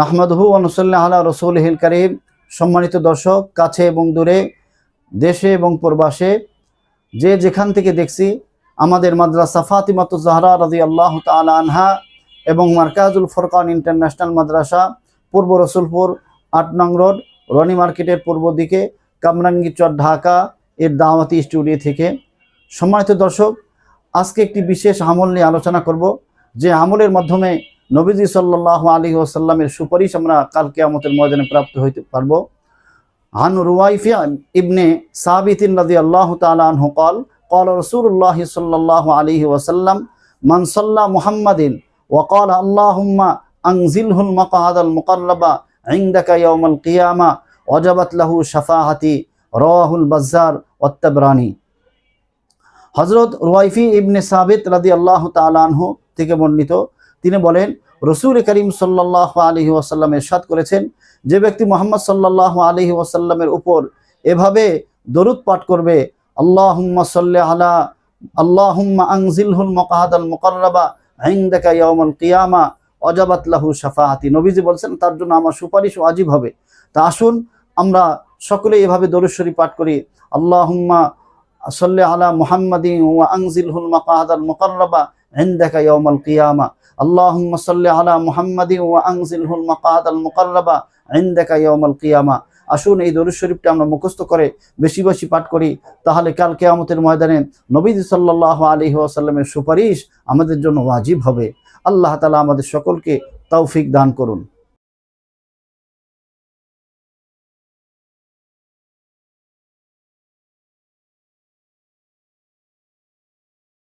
নাহমাদহু অনুসল্লাহ আলা রসুল হিল করিম। সম্মানিত দর্শক, কাছে এবং দূরে, দেশে এবং প্রবাসে, যে যেখান থেকে দেখছি, আমাদের মাদ্রাসা ফাতিমাত জাহরা রাজি আল্লাহ তালা আনহা এবং মার্কাজুল ফরকান ইন্টারন্যাশনাল মাদ্রাসা, পূর্ব রসুলপুর, আট নং রোড, রনি মার্কেটের পূর্ব দিকে, কামরাঙ্গি চর ঢাকা, এর দাওয়াতি স্টুডিও থেকে। সম্মানিত দর্শক, আজকে একটি বিশেষ আমল নিয়ে আলোচনা করব, যে আমলের মাধ্যমে নবীজি সাল্লাহ আলী ওসাল্লামের সুপারিশ আমরা কাল কেয়ামতের ময়দানে প্রাপ্ত হইতে পারব। হান রুয়াইফিয়া ইবনে সাবিতিন রাজি আল্লাহ তালু কল কল রসুল্লাহ সাল্লাহ আলী ওসাল্লাম মানসল্লা মুহাম্মাদিন ওকল আল্লাহম্মা আংজিলহুল মকাহাদ আল মুকাল্লাবা কিয়ামা অজাবাত লাহু শাফাহাতি, রওয়াহুল বাজার অত্তাবরানি হজরত রুয়াইফি ইবনে সাবিত রাজি আল্লাহ তালাহু থেকে বর্ণিত। তিনি বলেন, রসুল করিম সাল্লাহ আলহি ওয়াসাল্লাম এরশাদ করেছেন, যে ব্যক্তি মোহাম্মদ সাল্লাহ আলহি ওয়াসাল্লামের উপর এভাবে দরুদ পাঠ করবে, আল্লাহুম্মা সাল্লি আলা, আল্লাহুম্মা আংজিলহুল মকাহাদাল মুকাররাবা আইন্দাকা ইয়াউমাল কিয়ামা, অজাবাত লাহু শাফাহাতি নবীজি বলছেন, তার জন্য আমার সুপারিশ ওয়াজিব হবে। তা আসুন, আমরা সকলে এভাবে দরুশ্বরী পাঠ করি, আল্লাহুম্মা সাল্লি আলা মুহাম্মাদিন ওয়া আনজিলহুল মাকাদাল মুকাররাবা ইনদাকা يوم القيامة. اللهم صل على محمد وأنزله المقاد المقربة عندك يوم القيامة. আসুন এই দরুদ শরীফটা আমরা মুখস্থ করে বেশি বেশি পাঠ করি, তাহলে কাল কিয়ামতের ময়দানে নবীজ সাল্লাল্লাহু আলাইহি ওয়াসাল্লামের সুপারিশ আমাদের জন্য ওয়াজিব হবে। আল্লাহ তালা আমাদের সকলকে তৌফিক দান করুন।